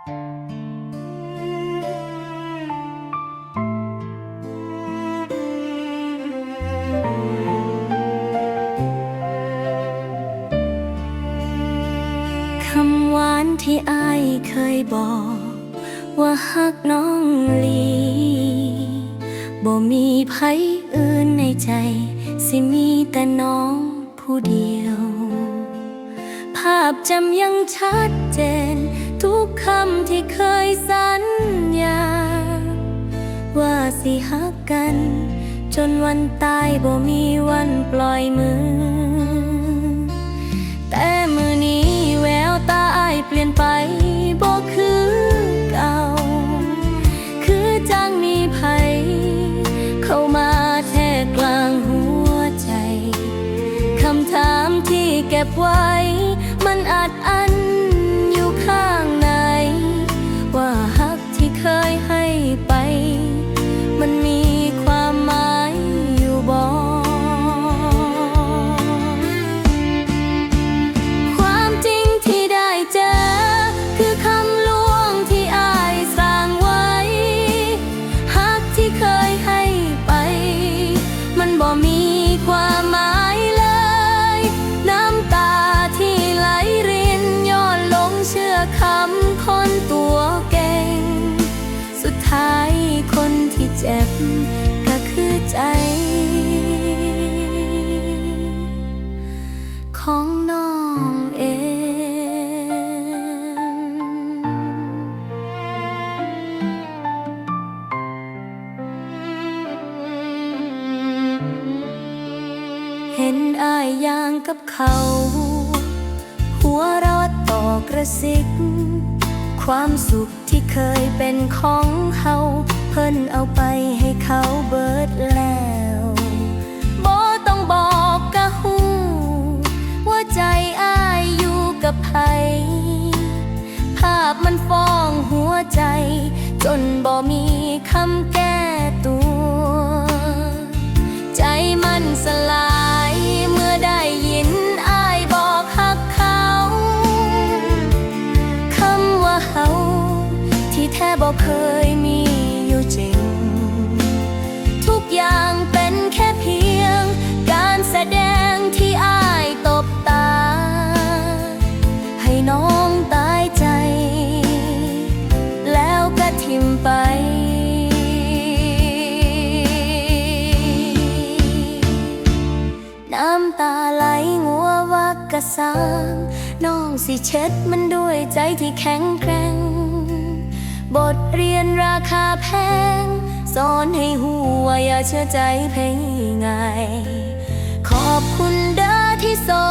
คำหวานที่อายเคยบอก ว่าฮักน้องลีบ่มีไผอื่นในใจ สิมีแต่น้องผู้เดียว ภาพจำยังชัดเจน ที่เคยสัญญา ว่าสิฮักกัน จนวันตายบ่มีวันปล่อยมือ แต่มือนี้แววตาอายเปลี่ยนไปบ่คือเก่า คือจังมีภัย เข้ามาแทรกกลางหัวใจ คำถามที่เก็บไว้ มันอาจอัน เห็นอายย่างกับเขา หัวเราะต่อกระซิก ความสุขที่เคยเป็นของเฮาเพิ่นเอาไปให้เขาเบิดแล้วบ่ต้องบอกกะฮู้ว่าใจอายอยู่กับไผภาพมันฟ้องหัวใจ จนบ่มีคำแก้ตัว ใจมันสลาย เคยมีอยู่จริง ทุกอย่างเป็นแค่เพียง การแสดงที่อายตบตา ให้น้องตายใจ แล้วก็ทิมไปน้ำตาไหลงัววักกระสางน้องสิเช็ดมันด้วยใจที่แข็งแกร่ง บทเรียนราคาแพง สอนให้หัวอย่าเชื่อใจเพง่าย ขอบคุณเด้อที่สอน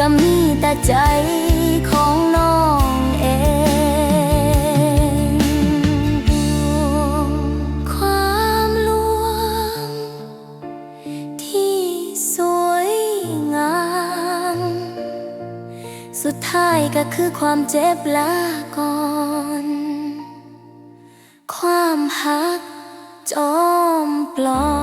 ก็มีแต่ใจของน้องเองความลวงที่สวยงาม สุดท้ายก็คือความเจ็บลาก่อน ความหักจอมปลอม